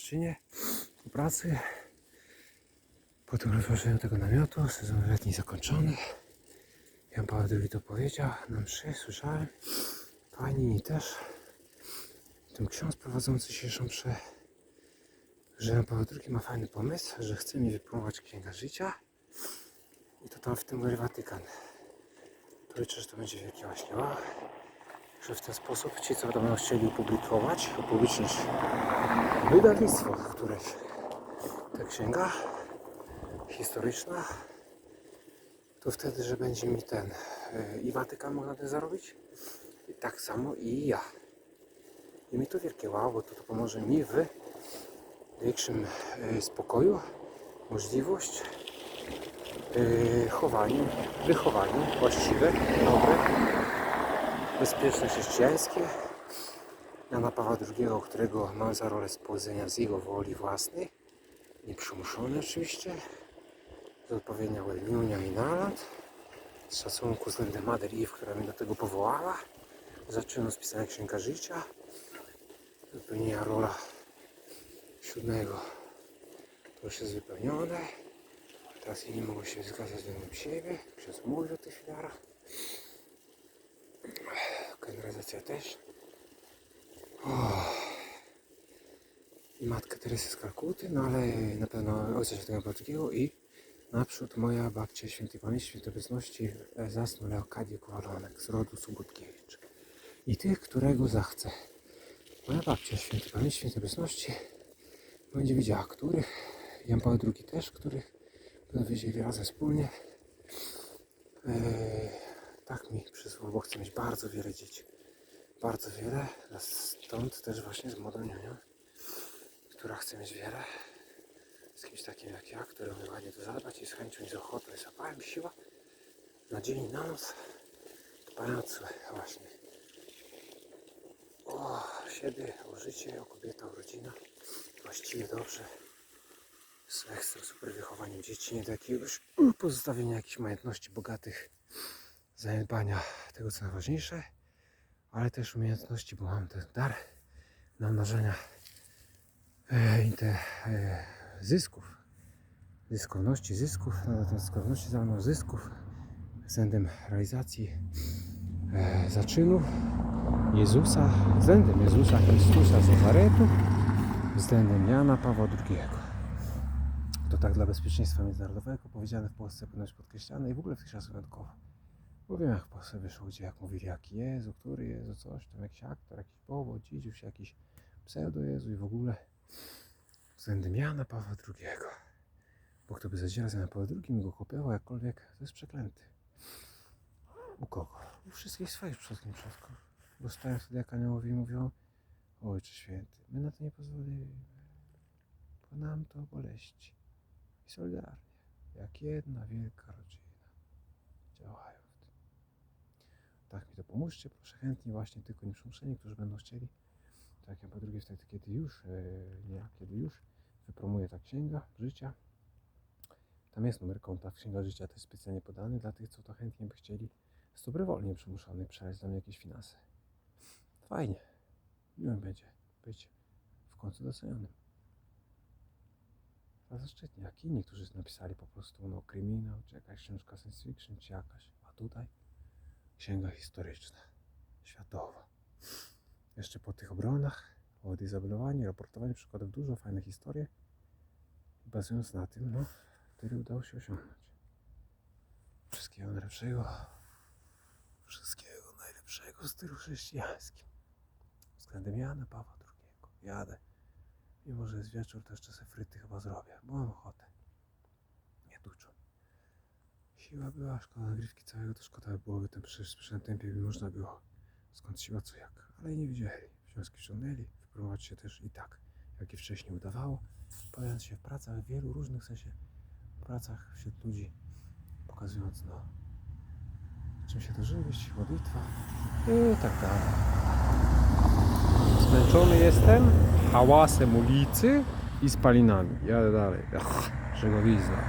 Paszczynie, po pracy. Po tym rozłożeniu tego namiotu, sezon letni zakończony. Jan Paweł II to powiedział, na mszy słyszałem. Inni też. Ten ksiądz prowadzący dzisiejszą mszę, że Jan Paweł II ma fajny pomysł, że chce mi wypromować Księga Życia. I to tam w tym Watykan. To liczę, że to będzie wielkie właśnie. Że w ten sposób ci, co będą chcieli opublikować, upublicznić wydawnictwo, któreś ta księga historyczna, to wtedy, że będzie mi ten y, i Watykan mógł na tym zarobić, i tak samo i ja. I mi to wielkie wow, bo to, to pomoże mi w większym y, spokoju, możliwość y, chowaniu, wychowaniu właściwe, dobre, bezpieczne chrześcijańskie. Jana Pawła II, którego mam za rolę społedzenia z jego woli własnej, nieprzymuszony oczywiście, z odpowiednią Unią i Naland, z szacunku względem Mother Eve, która mnie do tego powołała, zaczynu z pisania Księga Życia, wypełnienia rola siódmego, to już jest wypełnione, teraz inni mogą się zgadzać względem siebie, ksiądz mówi o tych filarach, kanalizacja też, i matkę Teresę z Kalkuty, no ale na pewno ojca świętego Pawła i naprzód moja babcia świętej pamięci, świętej obecności e, zasnął Leokadię Kowalonek z rodu Subutkiewicz. I tych, którego zachce. Moja babcia świętej pamięci, świętej obecności będzie wiedziała, których. Jan Paweł II też, których będą wiedzieli razem wspólnie. Eee, tak mi przysłał, bo chcę mieć bardzo wiele dzieci. Bardzo wiele, stąd też właśnie z młodą nianią która chce mieć wiele, z kimś takim jak ja, który umie ładnie to zadbać i z chęcią i z ochotą. I zapałem siła na dzień i na noc, dbając właśnie. O siebie, o życie, o kobietę, o rodzinę, właściwie dobrze, z ekstra super wychowaniem dzieci, nie do jakiegoś pozostawienia jakichś majątności bogatych, zaniedbania tego co najważniejsze, ale też umiejętności, bo mam ten dar namnażania e, i te e, zysków, zyskowności zysków, no, te zyskowności za mną zysków względem realizacji e, zaczynów Jezusa, względem Jezusa Chrystusa z Nazaretu, względem Jana Pawła II. To tak dla bezpieczeństwa międzynarodowego powiedziane w Polsce powinno być podkreślane i w ogóle w tych czasach wyjątkowo. Bo wiem jak Polsce wyszło, gdzie jak mówili jaki Jezu, który Jezu, coś tam, jakiś aktor, jakiś powód, dzidziuś, jakiś pseudo Jezu i w ogóle względem Jana Pawła II. Bo kto by zadzierał z Jana Pawła II i go kopiował jakkolwiek, to jest przeklęty. U kogo? U wszystkich swoich przodków przodków. Bo stają wtedy jak aniołowie i mówią Ojcze Święty, my na to nie pozwolimy. Bo nam to boleści. I solidarnie, jak jedna wielka rodzina, działają. Tak mi to pomóżcie, proszę chętnie właśnie tylko nieprzymuszeni, którzy będą chcieli tak, ja po drugie wtedy, kiedy już, e, nie, kiedy już wypromuje ta księga życia. Tam jest numer konta, księga życia to jest specjalnie podany dla tych, co to chętnie by chcieli z dobrowolnie przymuszony przelać dla mnie jakieś finanse. Fajnie. Miłym będzie być w końcu docenionym. A zaszczytnie, jak inni, którzy napisali po prostu no kryminał, czy jakaś książka science fiction, czy jakaś. A tutaj księga historyczna, światowa jeszcze po tych obronach, o dezabelowaniu, raportowaniu przykładów, dużo fajnych historii. Bazując na tym, no, tyle udało się osiągnąć. Wszystkiego najlepszego. Wszystkiego najlepszego w stylu chrześcijańskim. Względem Jana Pawła II. Jadę. Mimo, że jest wieczór, to jeszcze sobie fryty chyba zrobię, bo mam ochotę. Nie tuczą. Siła była, szkoda nagrywki całego, to szkoda by byłoby ten przecież tempie by można było skąd siła co jak, ale nie wiedzieli. Wiązki ciągnęli, wypromować się też i tak, jak i wcześniej udawało, pojawiając się w pracach, w wielu różnych sensie pracach wśród ludzi, pokazując no, czym się to żywić, modlitwa i tak dalej. Zmęczony jestem hałasem ulicy i spalinami. Jadę dalej. Ach, żegowizna.